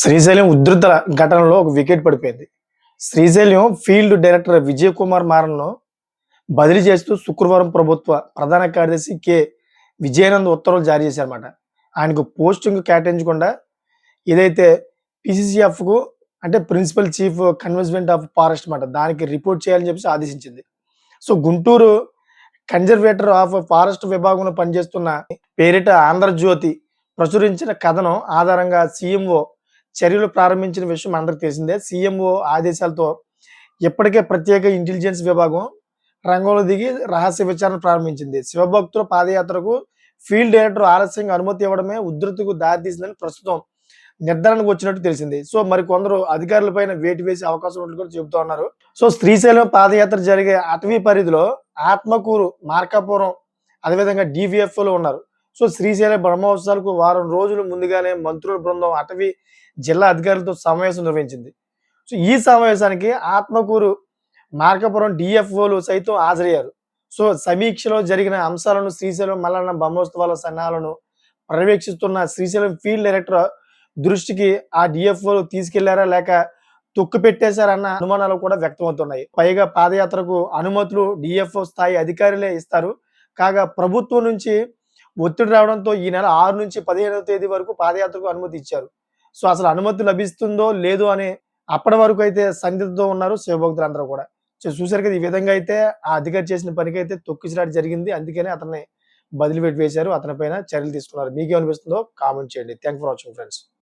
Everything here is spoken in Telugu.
శ్రీశైలం ఉధృత ఘటనలో ఒక వికెట్ పడిపోయింది. శ్రీశైలం ఫీల్డ్ డైరెక్టర్ విజయ్ కుమార్ మారన్ను బదిలీ చేస్తూ శుక్రవారం ప్రభుత్వ ప్రధాన కార్యదర్శి కె. విజయానంద్ ఉత్తర్వులు జారీ చేశారన్నమాట. ఆయనకు పోస్టింగ్ కేటాయించకుండా ఏదైతే పిసిసిఎఫ్కు అంటే principal chief conservator of forest అనమాట దానికి రిపోర్ట్ చేయాలని చెప్పేసి ఆదేశించింది. So Guntur conservator of forest విభాగంలో పనిచేస్తున్న పేరిట ఆంధ్రజ్యోతి ప్రచురించిన కథనం ఆధారంగా సీఎంఓ చర్యలు ప్రారంభించిన విషయం అందరికి తెలిసిందే. సీఎంఓ ఆదేశాలతో ఇప్పటికే ప్రత్యేక ఇంటెలిజెన్స్ విభాగం రంగంలో దిగి రహస్య విచారణ ప్రారంభించింది. శివభక్తుల పాదయాత్రకు ఫీల్డ్ డైరెక్టర్ ఆలస్యంగా అనుమతి ఇవ్వడమే ఉధృతికు దారితీసిందని ప్రస్తుతం నిర్ధారణకు వచ్చినట్టు తెలిసింది. సో మరి కొందరు అధికారులపైన వేటు వేసే అవకాశం ఉన్నట్లు కూడా చెబుతూ ఉన్నారు. సో శ్రీశైలం పాదయాత్ర జరిగే అటవీ పరిధిలో ఆత్మకూరు మార్కాపురం అదేవిధంగా DVF లో ఉన్నారు. సో శ్రీశైలం బ్రహ్మోత్సవాలకు వారం రోజులు ముందుగానే మంత్రుల బృందం అటవీ జిల్లా అధికారులతో సమావేశం నిర్వహించింది. సో ఈ సమావేశానికి ఆత్మకూరు మార్కాపురం డిఎఫ్ఓలు సైతం హాజరయ్యారు. సో సమీక్షలో జరిగిన అంశాలను శ్రీశైలం మల్లన్న బ్రహ్మోత్సవాల సన్నాలను పర్యవేక్షిస్తున్న శ్రీశైలం ఫీల్డ్ డైరెక్టర్ దృష్టికి ఆ డిఎఫ్ఓలు తీసుకెళ్ళారా లేక తొక్కు పెట్టేశారన్న అనుమానాలు కూడా వ్యక్తమవుతున్నాయి. పైగా పాదయాత్రకు అనుమతులు డిఎఫ్ఓ స్థాయి అధికారులే ఇస్తారు. కాగా ప్రభుత్వం నుంచి ఒత్తిడి రావడంతో ఈ నెల ఆరు నుంచి పదిహేనవ తేదీ వరకు పాదయాత్రకు అనుమతి ఇచ్చారు. సో అసలు అనుమతి లభిస్తుందో లేదో అని అప్పటి వరకు అయితే సందిగ్ధతో ఉన్నారు శివభక్తులు అందరూ కూడా. సో చూసారు కదా ఈ విధంగా అయితే ఆ అధికారి చేసిన పనికి అయితే జరిగింది. అందుకనే అతన్ని బదిలీ పెట్టి వేశారు. అతని పైన చర్యలు తీసుకున్నారు. మీకేమనిపిస్తుందో కామెంట్ చేయండి. Thank for watching friends